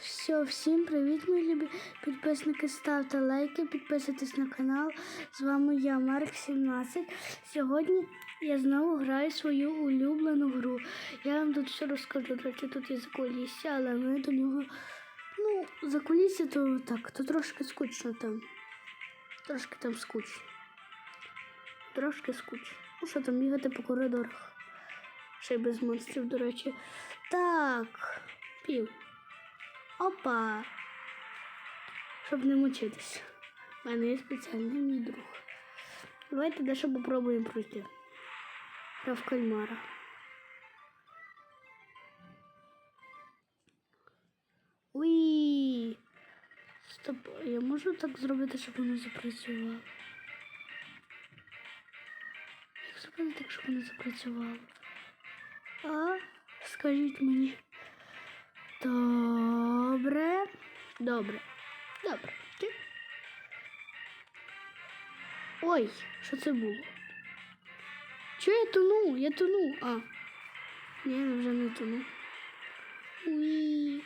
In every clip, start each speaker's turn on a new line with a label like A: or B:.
A: Все, всім привіт, мої любі підписники. Ставте лайки, підписуйтесь на канал. З вами я, Марк 17. Сьогодні я знову граю свою улюблену гру. Я вам тут все розкажу. До речі, тут є закулісся, але ми до нього. Ну, закулісся то так, то трошки скучно там. Трошки там скучно. Трошки скучно. Ну що там бігати по коридорах. Ще й без монстрів, до речі. Так, пів. Опа. Щоб не мучитись. У мене є спеціальний мій друг. Давайте дещо попробуємо пройти. Гра в кальмара. Уї. Стоп, я можу так зробити, щоб воно запрацювало. Як зробити так, щоб воно запрацювало? А, скажіть мені. Добре. Добре. Добре. Ой, що це було? Чого я тону? Я тону. А. Ні, я вже не тону. Уї.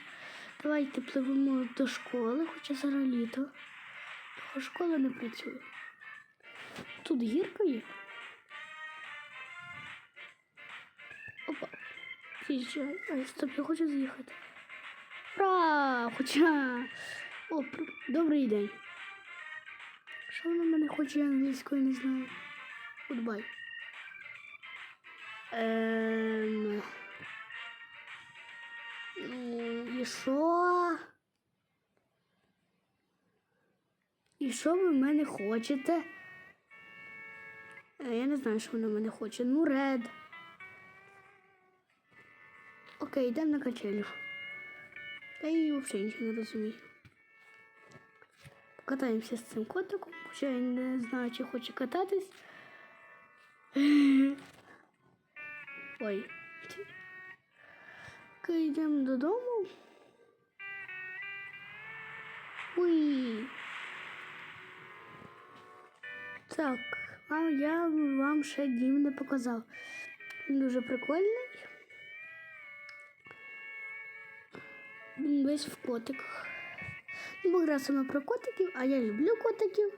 A: Давайте пливемо до школи, хоча зараз літо. Того школа не працює. Тут гірка є. Опа. З'їжджай. Ай, стоп, я хочу з'їхати. Ура! Хоча. О, пр- добрий день. Що вона мене хоче я англійською не знаю. Goodbye. Ем... І що? І що ви в мене хочете? Е, Я не знаю, що вона мене хоче. Ну, ред. Окей, йдемо на качелю. Та я взагалі нічого не розумію. Покатаємося з цим котиком, хоча я не знаю, чи хоче кататись. Ой. Окей, йдемо додому. Уй. Так, а я вам ще дім не показав. Він дуже прикольний. Весь в котиках. Ну, бо гра саме про котиків, а я люблю котиків.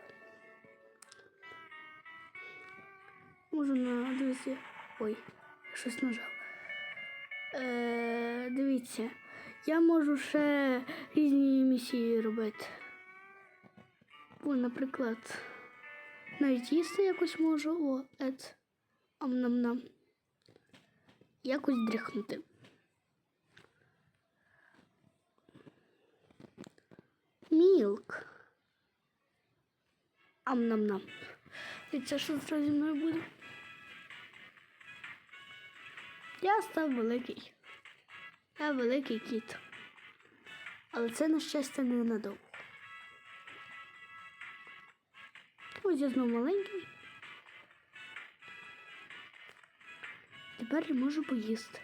A: Можу на дивіться. Ой, щось нажав. Е, дивіться, я можу ще різні місії робити. О, наприклад, навіть їсти якось можу. О, ет. Ам-нам-нам. Якось дрихнути. Мілк. Ам-нам-нам. І це що зі мною буде? Я став великий. Я великий кіт. Але це, на щастя, не надовго. Ось я знову маленький. Тепер я можу поїсти.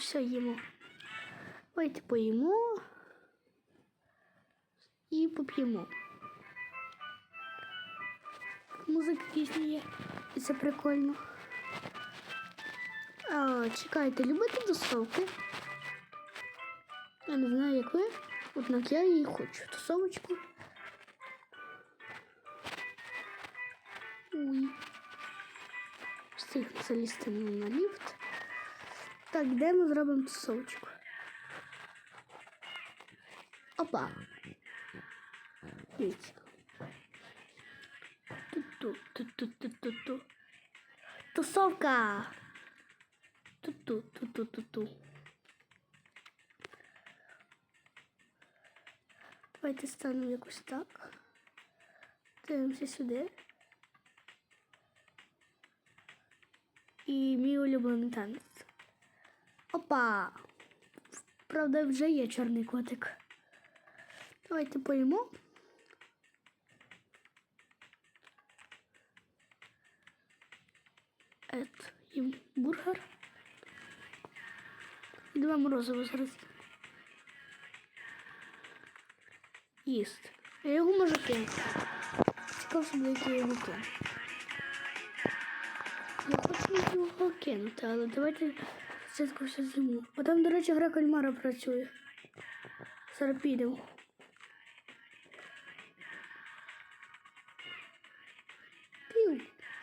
A: Все, їмо. Давайте поїмо і поп'ємо. Музика пісні є. І це прикольно. А, чекайте, любите тусовки? Я не знаю, як ви, однак я її хочу. Тусовочку. Ой. Встиг залізти на ліфт. Так, де ми зробимо тусовочку? Опа. Дивіться. Ту-ту-ту-ту-ту-ту. Тусовка. Ту-ту-ту-ту-ту-ту. Давайте станемо якось так. Дивимося сюди. І мій улюблений танець. Опа! Правда, вже є чорний котик. Давайте поїмо. Ет, їм бургер. І два морозиво зараз. Їсти. Я його можу кинути. Цікаво, щоб як я його кину. Я хочу його кинути, але давайте Все зиму. А там, до речі, гра кальмара працює. Зараз підемо.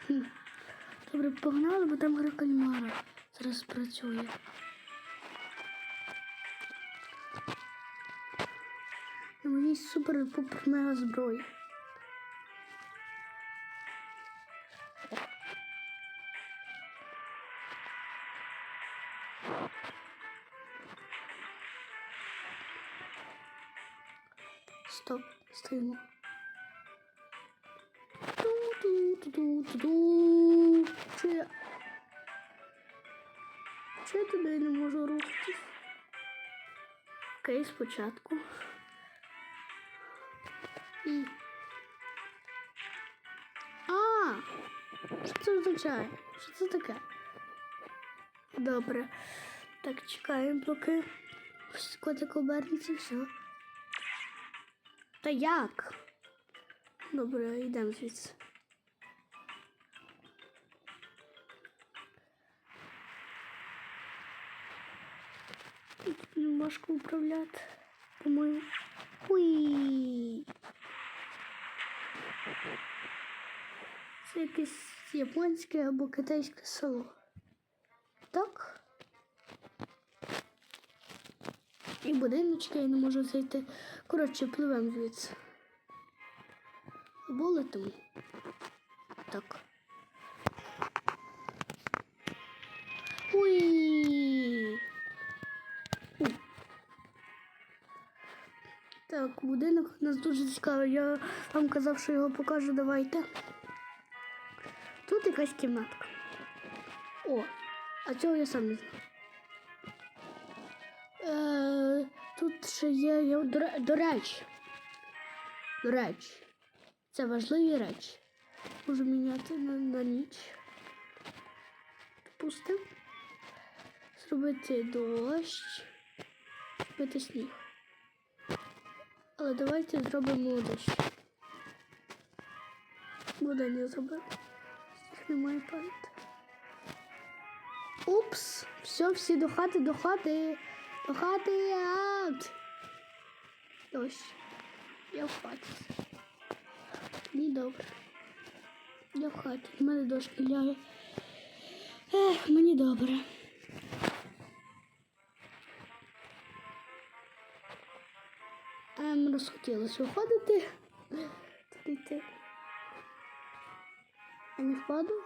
A: Пів. Добре, погнали, бо там гра кальмара зараз працює. І мені супер-пупер мега зброя. Ту-ту-ту-ту-ту. Чи я... Чи я туди не можу рухатись? Окей, спочатку. І... А! Що це означає? Що це таке? Добре. Так, чекаємо, поки котик обернеться, все. Та як? Добре, йдемо звідси. Не важко управляти, по-моєму. Уй! Це японське або китайське село. Так? І будиночки я не можу зайти. Коротше, пливемо звідси. Або летимо. Так. Нас дуже цікавий. Я вам казав, що його покажу, давайте. Тут якась кімнатка. О, а цього я сам не знаю. Е, тут ще є, я, до, до речі. До речі. Це важливі речі. Можу міняти на, на ніч. Допустим. Зробити дощ. Зробити сніг. Але давайте зробимо дощ. Буде не зробив. Немає пам'яті. Упс, все, всі до хати, до хати, до хати, аут. Дощ. Я в хаті. Мені добре. Я в хаті. В мене дощ ляє. Ех, мені добре. Ем, розхотілося виходити. Я не впаду? Не впаду.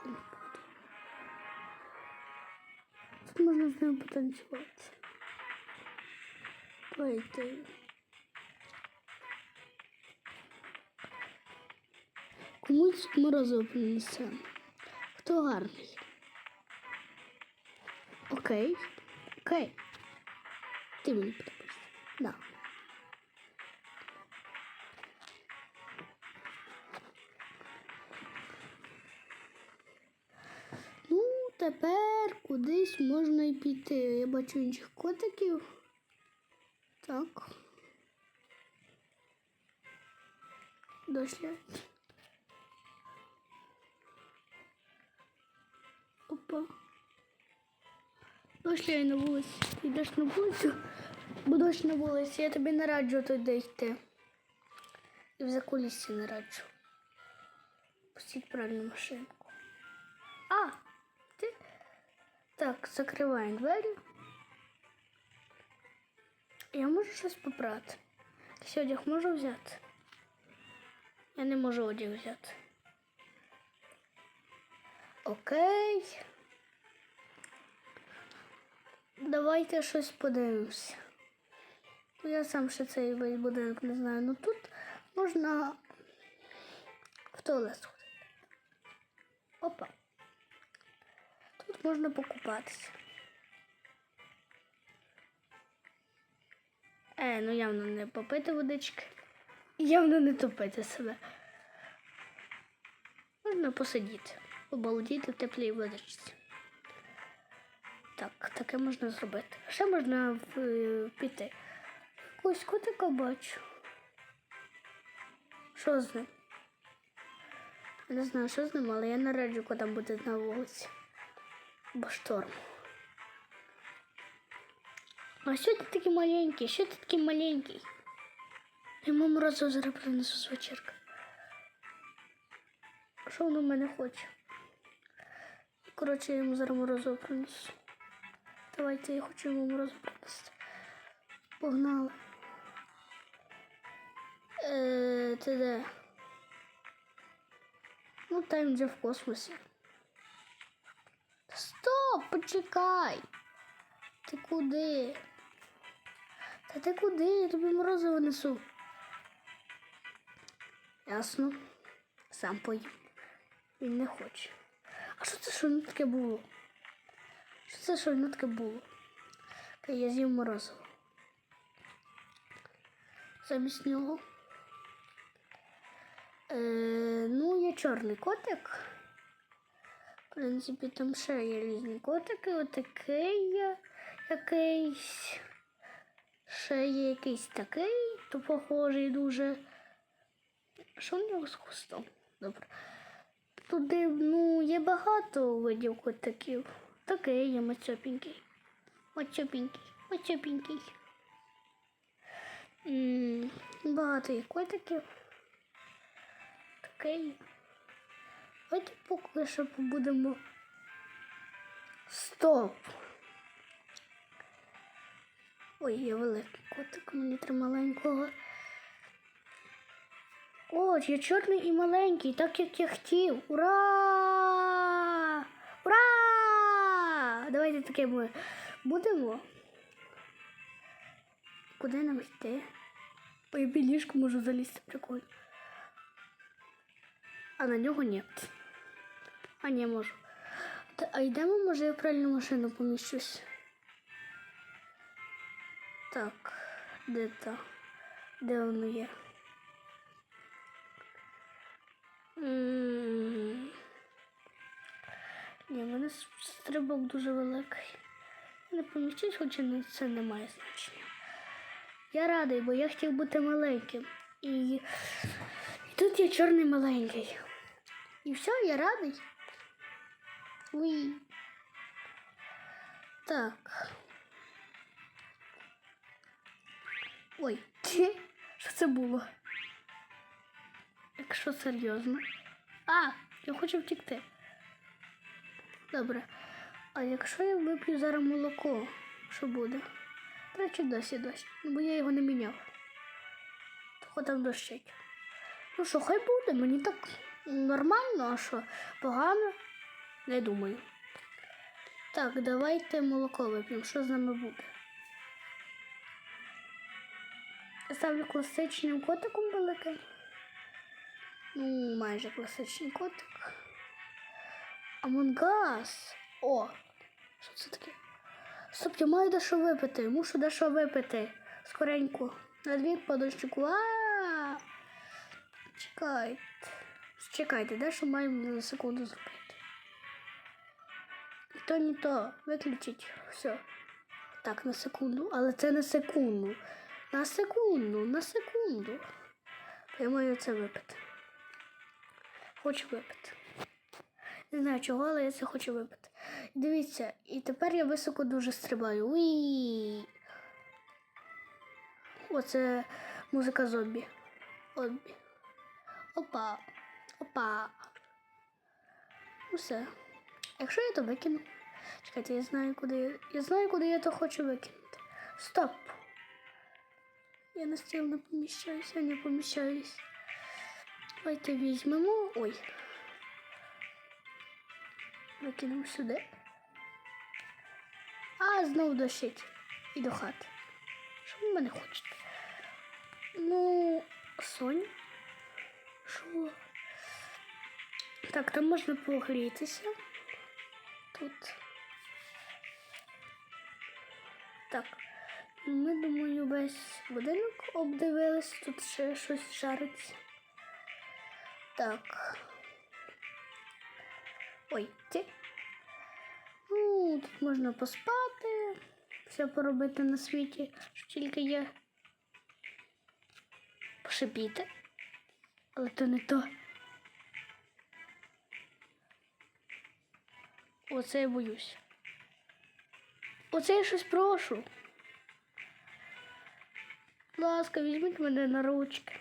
A: Тут можна з ним потанцювати. Пойти. Комусь морозиво принесе. Хто гарний? Окей. Окей. Ти мені подобаєшся. Да. Тепер кудись можна й піти. Я бачу інших котиків. Так. Дошля. Опа. Дошля я на вулиці. Ти йдеш на вулицю, дощ на вулиці, я тобі не раджу туди йти. І в закулісці не раджу. Пустіть правильну машинку. А. Так, закриваємо двері. Я можу щось попрати. Якийсь одяг можу взяти? Я не можу одяг взяти. Окей. Давайте щось подивимося. Ну, Я сам ще цей весь будинок не знаю. Ну тут можна в туалет сходити. Опа. Можна покупатися. Е, ну явно не попити водички. Явно не топити себе. Можна посидіти, побалдіти в теплій водичці. Так, таке можна зробити. Ще можна піти. Ось котика бачу. Що з ним? Я не знаю, що з ним, але я не раджу котам бути на вулиці. Шторм. А що ти такий маленький? Що ти такий маленький? Йому морозиво зараз принесу з вечірки. Що воно в мене хоче? Коротше, я йому зараз морозиво принесу. Давайте, я хочу йому морозиво принести. Погнали. Е, ти де? Ну, там вже в космосі. Стоп, почекай. Ти куди? Та ти куди? Я тобі морозиво несу. Ясно. Сам поїм. Він не хоче. А що це що воно таке було? Що це що воно таке було? Я з'їв морозиво. Замість нього. Е, ну, є чорний котик. В принципі, там ще є різні котики. Отакий є якийсь. Ще є якийсь такий, то похожий дуже. Що в нього з хвостом? Добре. Туди, ну, є багато видів котиків. Такий є мацьопінький. Мацьопінький, мацьопінький. Багато є котиків. Такий. Давайте поки що побудемо. Стоп! Ой, є великий котик, мені треба маленького. О, є чорний і маленький, так як я хотів. Ура! Ура! Давайте таке ми будемо. Куди нам йти? По я ліжко можу залізти, прикольно. А на нього ні. А не можу. А йдемо, може, я в правильну машину поміщусь. Так, де та? Де воно є? М. Ні, в мене стрибок дуже великий. Не поміщусь, хоча це не має значення. Я радий, бо я хотів бути маленьким. І, і тут є чорний маленький. І все, я радий. Уй. Так. Ой, що це було? Якщо серйозно. А, я хочу втікти. Добре. А якщо я вип'ю зараз молоко, що буде? Речі, досі дощ, Ну, бо я його не міняв. Того там дощить. Ну що, хай буде, мені так нормально, а що погано? Не думаю. Так, давайте молоко вип'ємо. Що з нами буде? Ставлю класичним котиком великим. Ну, майже класичний котик. Амонгас. О! Що це таке? Стоп, я маю дещо випити. Мушу дещо випити. Скоренько. На дві подощику. Чекайте. Чекайте, дещо маємо за секунду зробити. То не то. Виключіть. Все. Так, на секунду. Але це на секунду. На секунду, на секунду. Я маю це випити. Хочу випити. Не знаю чого, але я це хочу випити. Дивіться, і тепер я високо дуже стрибаю. Уї! Оце музика зомбі. Зомбі. Опа. Опа. Ну все. Якщо я то викину. Чекайте, я знаю, куди я. Я знаю, куди я то хочу викинути. Стоп. Я на стіл не поміщаюся, не поміщаюсь. Давайте візьмемо. Ой. Викинемо сюди. А, знову дощить. І до хати. Що ви мене хочете? Ну, сонь. Що? Так, там можна погрітися. Тут. Так. Ми, думаю, весь будинок обдивились, тут ще щось жариться. Так. Ой, ті. Ну, тут можна поспати, все поробити на світі, що тільки є. Пошипіти. Але то не то. Оце я боюсь. Оце я щось прошу. Будь ласка, візьміть мене на ручки.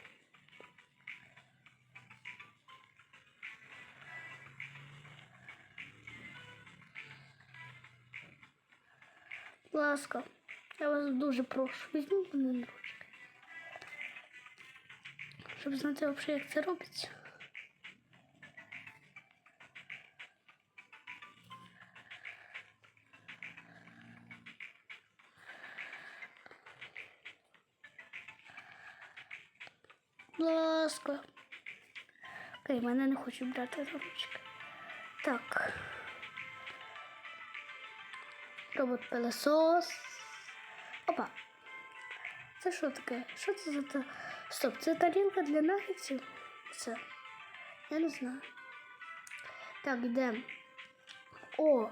A: Будь ласка, я вас дуже прошу, візьміть мене на ручки. Щоб знати взагалі, як це робиться. Будь ласка. Окей, мене не хочуть брати на ручки. Так. Робот пилосос. Опа. Це що таке? Що це за та. Стоп, це тарілка для нагетсів? Це. Я не знаю. Так, йдемо. О,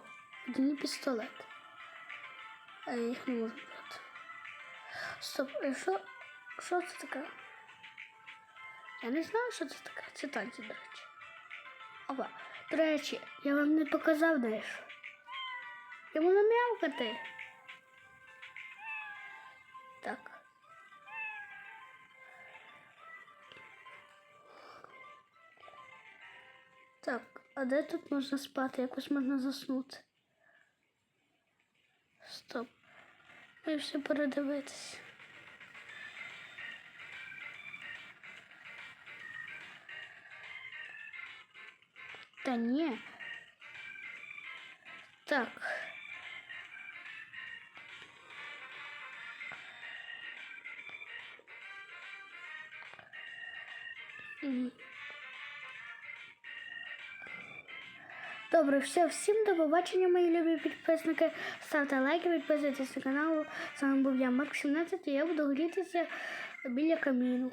A: один пістолет. А я їх не можу брати. Стоп, а що? Що це таке? Я не знаю, що це таке. Це танці, до речі. Опа. До речі, я вам не показав дещо. Йому нам'явкати. Так. Так, а де тут можна спати? Якось можна заснути. Стоп. Маю все передивитися. Та ні. Так. Добре, все, всім до побачення, мої любі підписники. Ставте лайки, підписуйтесь на канал. З вами був я, Марк 17, і я буду грітися біля каміну.